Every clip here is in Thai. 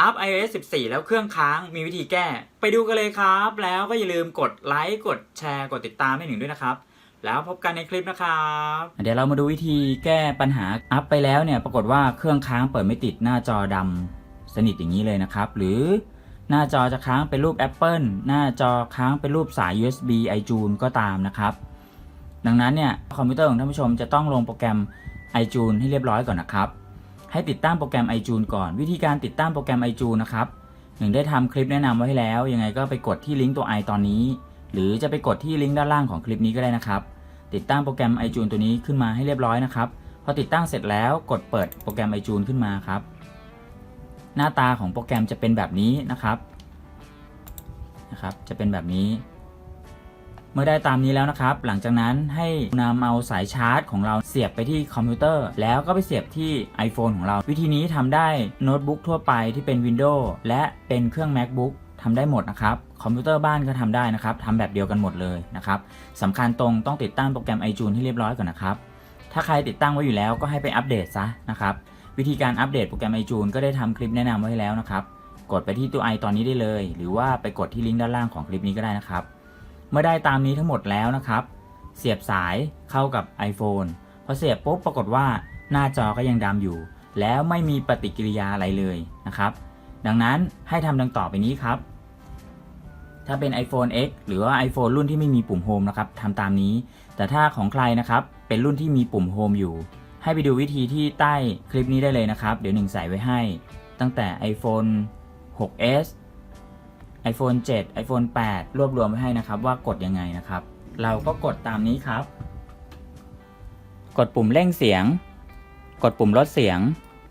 อัพ iOS 14 แล้วเครื่องค้างมีวิธีแก้ ไปดูกันเลยครับ แล้วก็อย่าลืมกดไลค์กดแชร์กดติดตามให้หนึ่งด้วยนะครับ แล้วพบกันในคลิปนะครับ เดี๋ยวเรามาดูวิธีแก้ปัญหาอัพไปแล้วเนี่ย ปรากฏว่าเครื่องค้างเปิดไม่ติดหน้าจอดำสนิทอย่างนี้เลยนะครับ หรือหน้าจอจะค้างเป็นรูป Apple หน้าจอค้างเป็นรูปสาย USB iTunes ก็ตามนะครับ ดังนั้นเนี่ยคอมพิวเตอร์ของท่านผู้ชมจะต้องลงโปรแกรม iTunes ให้เรียบร้อยก่อนนะครับ ให้ติดตั้งโปรแกรม iTunes ก่อน วิธีการติดตั้งโปรแกรม iTunes นะครับหนึ่งได้ทำคลิปแนะนำไว้แล้ว ยังไงก็ไปกดที่ลิงก์ตัว i ตอนนี้ หรือจะไปกดที่ลิงก์ด้านล่างของคลิปนี้ก็ได้นะครับ ติดตั้งโปรแกรม iTunes ตัวนี้ขึ้นมาให้เรียบร้อยนะครับพอติดตั้งเสร็จแล้วกดเปิดโปรแกรม iTunes ขึ้นมาครับ หน้าตาของโปรแกรมจะเป็นแบบนี้นะครับนะครับ จะเป็นแบบนี้ มื่อได้ตามนี้แล้วนะครับ หลังจากนั้นให้นำเอาสายชาร์จของเราเสียบไปที่คอมพิวเตอร์ แล้วก็ไปเสียบที่ iPhone ของเรา วิธีนี้ทำได้โน้ตบุ๊กทั่วไปที่เป็น Windows และเป็นเครื่อง MacBook ทำได้หมดนะครับ คอมพิวเตอร์บ้านก็ทำได้นะครับทำแบบเดียวกันหมดเลยนะครับสำคัญตรงต้องติดตั้งโปรแกรม iTunes ให้เรียบร้อยก่อนนะครับ ถ้าใครติดตั้งไว้อยู่แล้วก็ให้ไปอัปเดตซะนะครับ วิธีการอัปเดตโปรแกรม iTunes ก็ได้ทำคลิปแนะนำไว้แล้วนะครับ กดไปที่ตัว i ตอนนี้ได้เลย หรือว่าไปกดที่ลิงก์ด้านล่างของคลิปนี้ก็ได้นะครับ เมื่อได้ตามนี้ทั้งหมดแล้วนะครับ เสียบสายเข้ากับ iPhone พอเสียบปุ๊บปรากฏว่าหน้าจอก็ยังดำอยู่ แล้วไม่มีปฏิกิริยาอะไรเลยนะครับ ดังนั้นให้ทำดังต่อไปนี้ครับ ถ้าเป็น iPhone X หรือว่า iPhone รุ่นที่ไม่มีปุ่ม Home นะครับทำตามนี้ แต่ถ้าของใครนะครับเป็นรุ่นที่มีปุ่ม Home อยู่ ให้ไปดูวิธีที่ใต้คลิปนี้ได้เลยนะครับ เดี๋ยวหนึ่งใส่ไว้ให้ ตั้งแต่ iPhone 6s iPhone 7 iPhone 8 รวบรวมไว้ให้นะครับว่ากดยังไงนะครับ เราก็กดตามนี้ครับ กดปุ่มเร่งเสียง กดปุ่มลดเสียง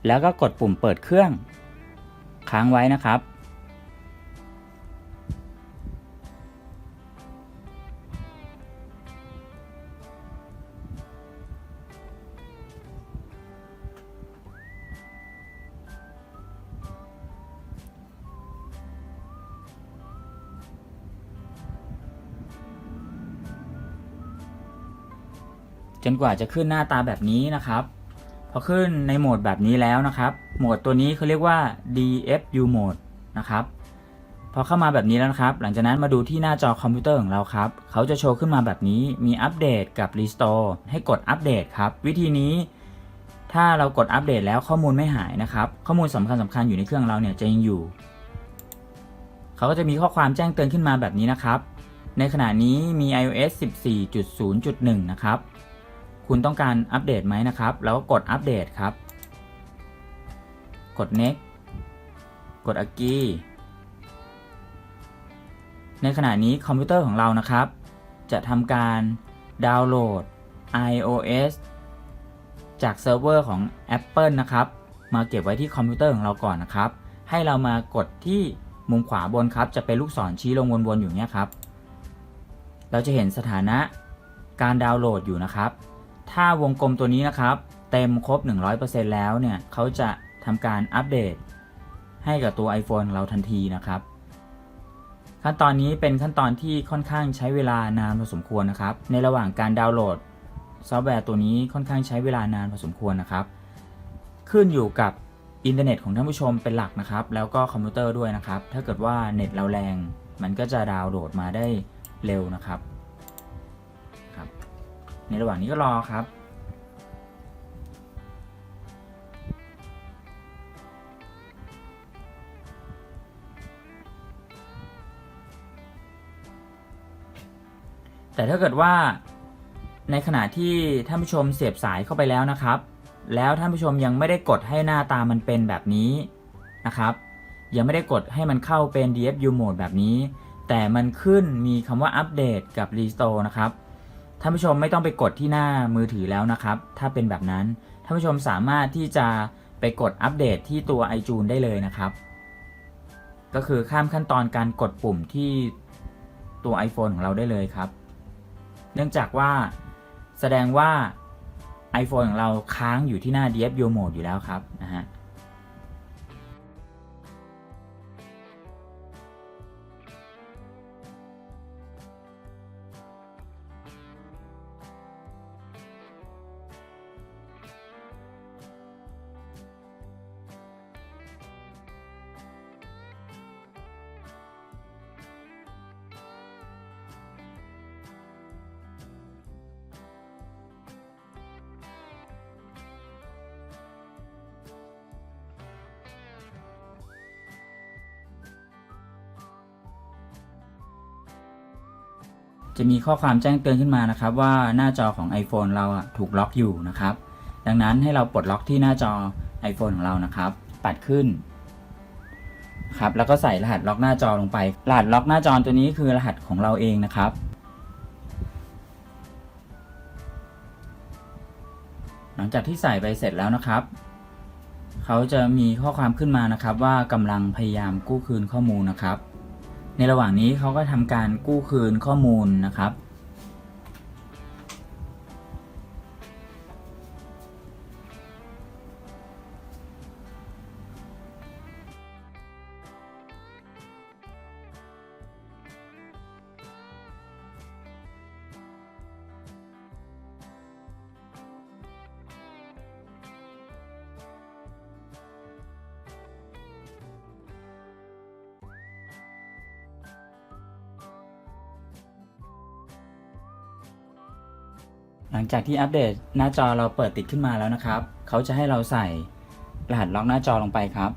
แล้วก็กดปุ่มเปิดเครื่อง ค้างไว้นะครับ จนกว่าจะขึ้นหน้าตาแบบนี้นะครับ พอขึ้นในโหมดแบบนี้แล้วนะครับ โหมดตัวนี้เขาเรียกว่า DFU mode นะครับ พอเข้ามาแบบนี้แล้วนะครับ หลังจากนั้นมาดูที่หน้าจอคอมพิวเตอร์ของเราครับ เขาจะโชว์ขึ้นมาแบบนี้ มีอัปเดตกับ Restore ให้กดอัปเดตครับ วิธีนี้ ถ้าเรากดอัปเดตแล้วข้อมูลไม่หายนะครับ ข้อมูลสำคัญสำคัญอยู่ในเครื่องเราเนี่ยจะยังอยู่ เขาก็จะมีข้อความแจ้งเตือนขึ้นมาแบบนี้นะครับ ในขณะนี้มี iOS 14.0.1 นะครับ คุณต้องการอัปเดตไหมนะครับ แล้วก็กดอัปเดตครับ กด next กด agree ในขณะนี้คอมพิวเตอร์ของเรานะครับ จะทำการดาวน์โหลด iOS จากเซิร์ฟเวอร์ของ Apple นะครับ มาเก็บไว้ที่คอมพิวเตอร์ของเราก่อนนะครับ ให้เรามากดที่มุมขวาบนครับ จะเป็นลูกศรชี้ลงวนๆอยู่เนี้ยครับ เราจะเห็นสถานะการดาวน์โหลดอยู่นะครับ ถ้าวงกลมตัวนี้นะครับ เต็มครบ 100%แล้วเนี่ยเขาจะทำการอัปเดต ให้กับตัว iPhone ของเราทันทีนะครับ ขั้นตอนนี้เป็นขั้นตอนที่ค่อนข้างใช้เวลานานพอสมควรนะครับ ในระหว่างการดาวน์โหลด ซอฟต์แวร์ตัวนี้ค่อนข้างใช้เวลานานพอสมควรนะครับ ขึ้นอยู่กับอินเทอร์เน็ตของท่านผู้ชมเป็นหลักนะครับ แล้วก็คอมพิวเตอร์ด้วยนะครับ ถ้าเกิดว่าเน็ตเราแรง มันก็จะดาวน์โหลดมาได้เร็วนะครับครับ ในระหว่างนี้ก็รอครับ แต่ถ้าเกิดว่าในขณะที่ท่านผู้ชมเสียบสายเข้าไปแล้วนะครับ แล้วท่านผู้ชมยังไม่ได้กดให้หน้าตามันเป็นแบบนี้นะครับ ยังไม่ได้กดให้มันเข้าเป็น DFU mode แบบนี้ แต่มันขึ้นมีคำว่าอัปเดตกับ Restore นะครับ ท่านผู้ชมไม่ต้องไปกดที่หน้ามือถือแล้วนะครับ ถ้าเป็นแบบนั้น ท่านผู้ชมสามารถที่จะไปกดอัปเดตที่ตัว iTunes ได้เลยนะครับ ก็คือข้ามขั้นตอนการกดปุ่มที่ตัว iPhone ของเราได้เลยครับ เนื่องจากว่าแสดงว่า iPhone ของเราค้างอยู่ที่หน้า DFU mode อยู่แล้วครับนะฮะ จะมีข้อความแจ้งเตือนขึ้นมานะครับ ว่าหน้าจอของ iPhone เราถูกล็อกอยู่นะครับ ดังนั้นให้เราปลดล็อกที่หน้าจอ iPhone ของเรานะครับ ปัดขึ้นครับแล้วก็ใส่รหัสล็อกหน้าจอลงไป รหัสล็อกหน้าจอตัวนี้คือรหัสของเราเองนะครับ หลังจากที่ใส่ไปเสร็จแล้วนะครับ เขาจะมีข้อความขึ้นมานะครับว่ากำลังพยายามกู้คืนข้อมูลนะครับ ในระหว่างนี้เขาก็ทำการกู้คืนข้อมูลนะครับ ลังจากที่อัปเดตหน้าจอเราเปิดติดขึ้นมาแล้วนะครับ เขาจะให้เราใส่รหัสล็อกหน้าจอลงไปครับ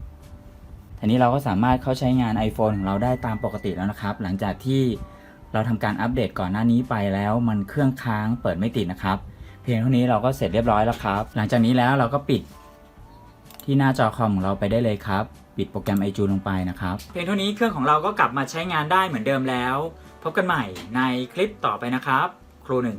ทีนี้เราก็สามารถเข้าใช้งาน iPhone ของเราได้ตามปกติแล้วนะครับ หลังจากที่เราทำการอัปเดตก่อนหน้านี้ไปแล้ว มันเครื่องค้างเปิดไม่ติดนะครับ เพียงเท่านี้เราก็เสร็จเรียบร้อยแล้วครับ หลังจากนี้แล้วเราก็ปิดที่หน้าจอคอมของเราไปได้เลยครับ ปิดโปรแกรม iJu ลงไปนะครับ เพียงเท่านี้เครื่องของเราก็กลับมาใช้งานได้เหมือนเดิมแล้ว พบกันใหม่ในคลิปต่อไปนะครับ ครูหนึ่ง